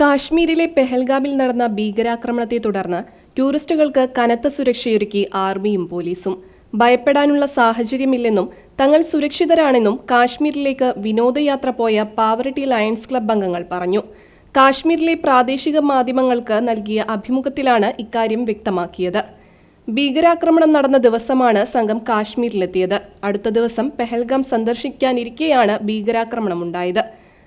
കാശ്മീരിലെ പെഹൽഗാമിൽ നടന്ന ഭീകരാക്രമണത്തെ തുടർന്ന് ടൂറിസ്റ്റുകൾക്ക് കനത്ത സുരക്ഷയൊരുക്കി ആർമിയും പോലീസും. ഭയപ്പെടാനുള്ള സാഹചര്യമില്ലെന്നും തങ്ങൾ സുരക്ഷിതരാണെന്നും കാശ്മീരിലേക്ക് വിനോദയാത്ര പോയ പാവറട്ടി ലയൺസ് ക്ലബ് അംഗങ്ങൾ പറഞ്ഞു. കാശ്മീരിലെ പ്രാദേശിക മാധ്യമങ്ങൾക്ക് നൽകിയ അഭിമുഖത്തിലാണ് ഇക്കാര്യം വ്യക്തമാക്കിയത്. ഭീകരാക്രമണം നടന്ന ദിവസമാണ് സംഘം കാശ്മീരിലെത്തിയത്. അടുത്ത ദിവസം പെഹൽഗാം സന്ദർശിക്കാനിരിക്കെയാണ് ഭീകരാക്രമണമുണ്ടായത്.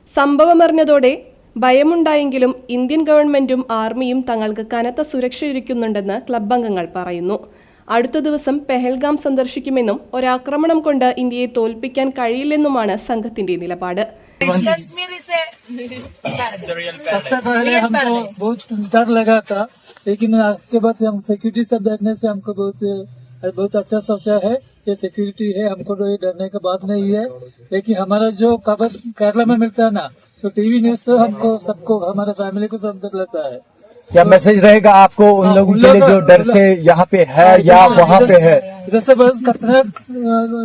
സംഭവമറിഞ്ഞതോടെ ഭയമുണ്ടായെങ്കിലും ഇന്ത്യൻ ഗവൺമെന്റും ആർമിയും തങ്ങൾക്ക് കനത്ത സുരക്ഷയൊരുക്കുന്നുണ്ടെന്ന് ക്ലബ് അംഗങ്ങൾ പറയുന്നു അടുത്ത ദിവസം പെഹൽഗാം സന്ദർശിക്കുമെന്നും ഒരാക്രമണം കൊണ്ട് ഇന്ത്യയെ തോൽപ്പിക്കാൻ കഴിയില്ലെന്നുമാണ് സംഘത്തിന്റെ നിലപാട് कश्मीर से सबसे पहले हमको बहुत डर लगा था लेकिन आपके बाद हम सिक्योरिटी सब देखने से हमको बहुत बहुत अच्छा सोचा है ये सिक्योरिटी है, हमको तो ये डरने का बात नहीं है। लेकिन हमारा जो खबर केरला में मिलता है ना तो टीवी न्यूज़ से हमको, सबको, हमारे फैमिली को सब लगता है। क्या मैसेज रहेगा आपको उन हाँ, लोगों उन के लिए लोग- जो डर से यहाँ पे है या इधर से- वहाँ इधर पे से- है इधर से बहुत खतरनाक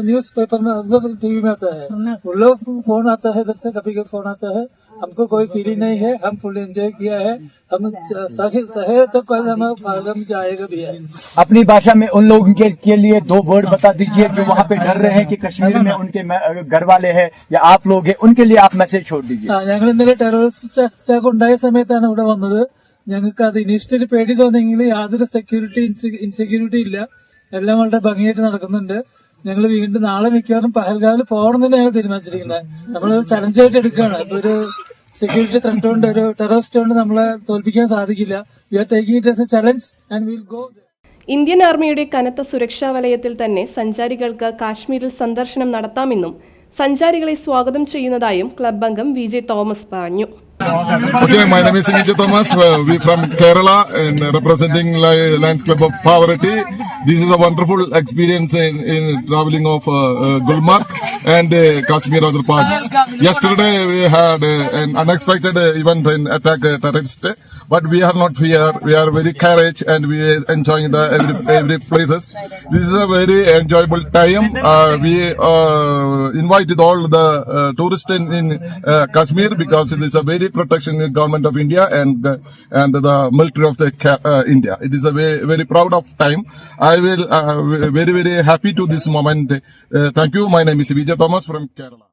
न्यूज पेपर में टीवी में आता है उन लोग फोन आता है इधर से कभी कभी फोन आता है हमको कोई फीलिंग नहीं है हम फुल एंजॉय किया है हम सहे सहे तो कल हम हम जाएगा भी है अपनी भाषा में उन लोगों के, के लिए दो वर्ड बता दीजिए जो वहाँ पे डर रहे हैं कि कश्मीर में उनके मैं- घर वाले हैं या आप लोग हैं उनके लिए आप मैसेज छोड़ दीजिए ആ ഞങ്ങൾ ഇന്നലെ ടെററിസ്റ്റ് അറ്റാക്ക് ഉണ്ടായ സമയത്താണ് ഇവിടെ വന്നത് ഞങ്ങൾക്ക് അത് ഇനീഷ്യലി പേടി തോന്നിയെങ്കിൽ യാതൊരു സെക്യൂരിറ്റി ഇൻസെക്യൂരിറ്റി ഇല്ല. എല്ലാം വളരെ ഭംഗിയായിട്ട് നടക്കുന്നുണ്ട്. ഞങ്ങൾ വീണ്ടും നാളെ മിക്കവാറും പഹൽഗാവിൽ പോകണം തന്നെയാണ് തീരുമാനിച്ചിരിക്കുന്നത്. നമ്മളൊരു ചലഞ്ചായിട്ട് എടുക്കുകയാണ്. ഒരു സെക്യൂരിറ്റി ത്രെട്ട് കൊണ്ട് ഒരു ടെററിസ്റ്റ് കൊണ്ട് നമ്മളെ തോൽപ്പിക്കാൻ സാധിക്കില്ല. We are taking it as a challenge and will go Indian ആർമിയുടെ കനത്ത സുരക്ഷാ വലയത്തിൽ തന്നെ സഞ്ചാരികൾക്ക് കാശ്മീരിൽ സന്ദർശനം നടത്താമെന്നും സഞ്ചാരികളെ സ്വാഗതം ചെയ്യുന്നതായും ക്ലബ് അംഗം വി ജെ തോമസ് പറഞ്ഞു. Okay, my name is Vijay Thomas. Uh, we from Kerala and representing Li- Lions Club of Poverty. This is a wonderful experience in, in traveling of uh, uh, Gulmarg and uh, Kashmir other parts. Yesterday we had uh, an unexpected uh, event in attack uh, terrorist, but we are not fear. We are very courage and we are enjoying the every every places. This is a very enjoyable time. Uh, we uh, invited all the uh, tourists in, in uh, Kashmir because it is a very protection government of India and uh, and the military of the uh, India. It is a very very proud of time. I will uh, very very happy to this moment. Uh, thank you. My name is Vijay Thomas from Kerala.